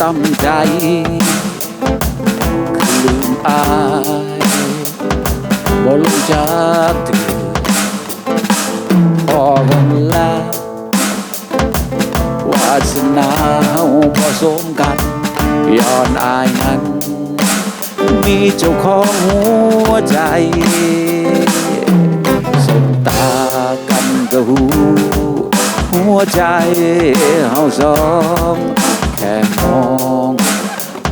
ตำใจคลืมอายบ่ลงจากเถือพอกันแล้ววาสนาเฮาผสมกันย้อนอายนั้น มีเจ้าของหัวใจสบตากันก็หูหัวใจเฮาสอง แค่มอง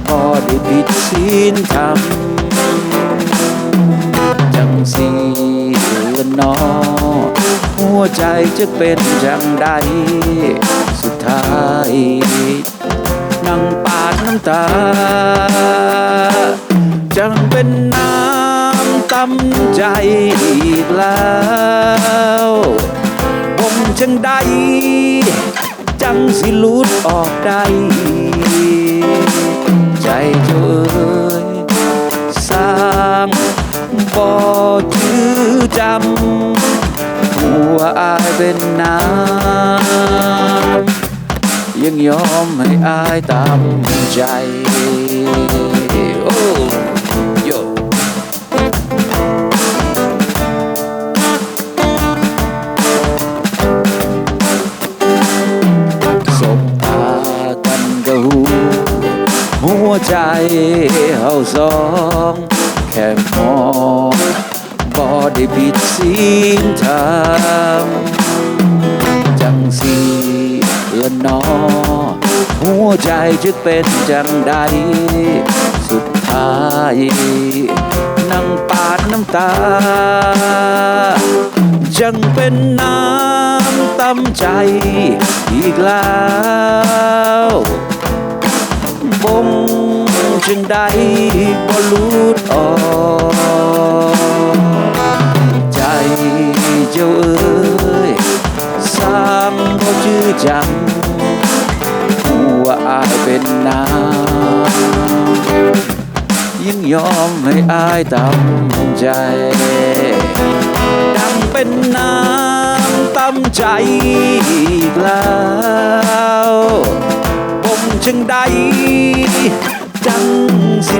พอได้ผิดศีลธรรมจังสีละนอหัวใจจะเป็นจังใด สุดท้ายนั่งปาดน้ำตา จังเป็นน้ำตำใจอีกแล้วผมจังใด จังสิลุดออกได้ ใจเธอเอ่ยสร้างบ่ถือจำหัวอายเป็นน้ำยังยอมให้อายตามใจ ใจเฮาสองแค่มองบ่ได้ผิดศีลธรรมจังสีละนอหัวใจจะเป็นจังใด สุดท้ายนั่งปาดน้ำตา จังเป็นน้ำตำใจอีกแล้ว งได้บ่ลุดออกใจเจ้าเอ้ยสางบ่ชื่อจังหัวอายเป็นน้ำยิ่งยอมให้อายตามใจดังเป็นน้ำตำใจอีกแล้วผมจึงได้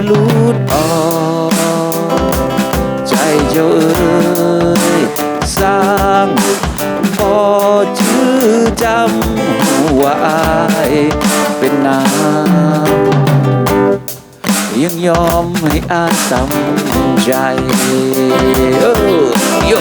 ลุดออกใจเจ้าเอ้ยสร้างบ่ชื่อจำหัวอายเป็นน้ำยังยอมให้อายตำใจเออโย